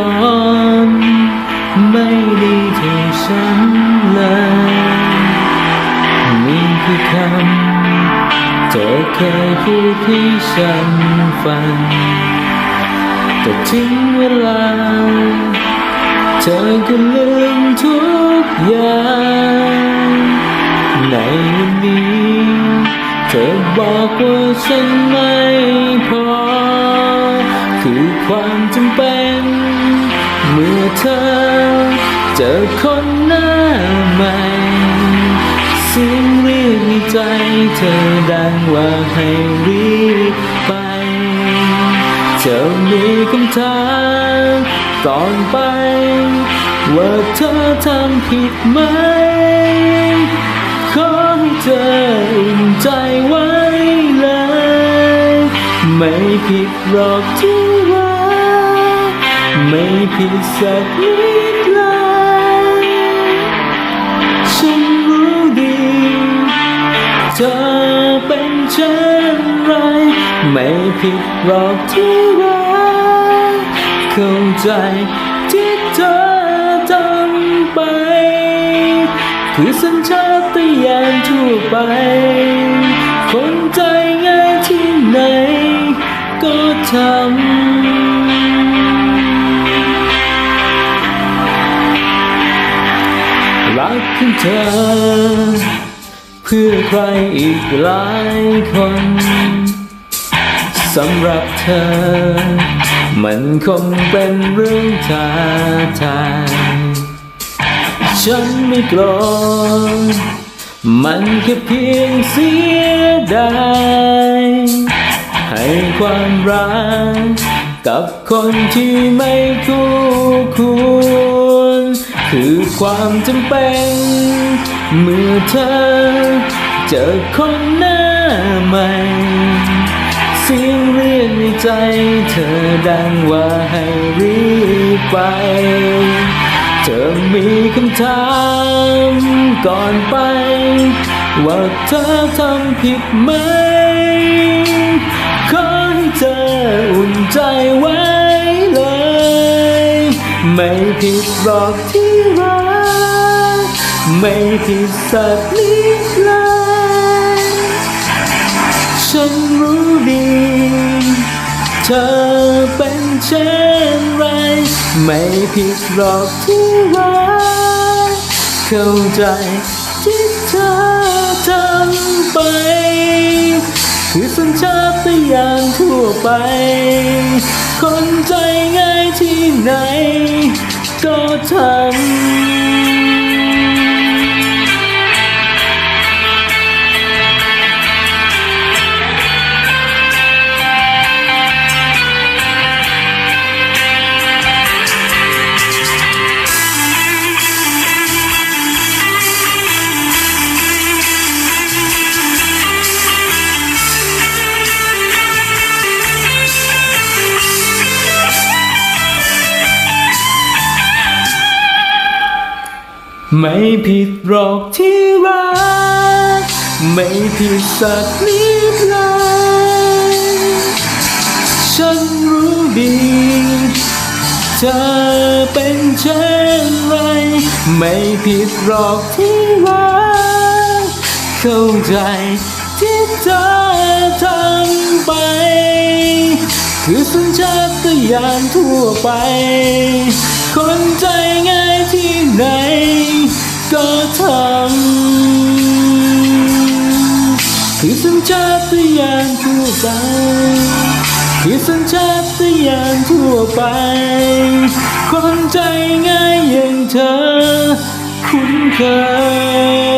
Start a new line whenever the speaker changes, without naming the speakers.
อนไม่ดีเท่าฉันเลยนี่คือคำเธอเคยพูดให้ฉันฟังแต่ทิ้งเวลา เธอก็ลืมทุกอย่างในวันนี้เธอบอกว่าฉันไม่พอ คือความจำเป็น มื่อเธอเจอคนหน้าใหม่เสียงเรียกในใจเธอดังว่าให้รีบไปจะมีคำถามก่อนไป ว่าเธอทำผิดไหม ขอให้เธออุ่นใจไว้เลย ไม่ผิดหรอกที่ ไม่ผิดสักนิดเลยฉันรู้ดี เธอเป็นเช่นไร ไม่ผิดหรอกที่รักเข้าใจที่เธอทำไป คือสัญชาตญาณทั่วไป คนใจง่ายที่ไหนก็ทำ รักของเธอ เพื่อใครอีกหลายคนสำหรับเธอ มันคงเป็นเรื่องท้าทายฉันไม่โกรธมันแค่เพียงเสียดายให้ความรักกับคนที่ไม่คู่ควร คือความจำเป็นเมื่อเธอเจอคนหน้าใหม่เสียงเรียกในใจเธอดังว่าให้รีบไป เธอมีคำถามก่อนไป ว่าเธอทำผิดไหมขอให้เธออุ่นใจไว้ ไม่ผิดหรอกที่รัก ไม่ผิดสักนิดเลยฉันรู้ดี เธอเป็นเช่นไร ไม่ผิดหรอกที่รัก เข้าใจที่เธอทำไป คือสัญชาตญาณทั่วไป คนใจง่ายที่ไหน ก็ท ไม่ผิดหรอกที่รัก ไม่ผิดสักนิดเลยฉันรู้ดี เธอเป็นเช่นไร ไม่ผิดหรอกที่รัก เข้าใจที่เธอทำไป คือสัญชาตญาณทั่วไป คนใจง่ายที่ไหน ก็ทำคือสัญชาตญาณทั่วไปคือสัญชาตญาณทั่วไป คนใจง่ายอย่างเธอคุ้นเคย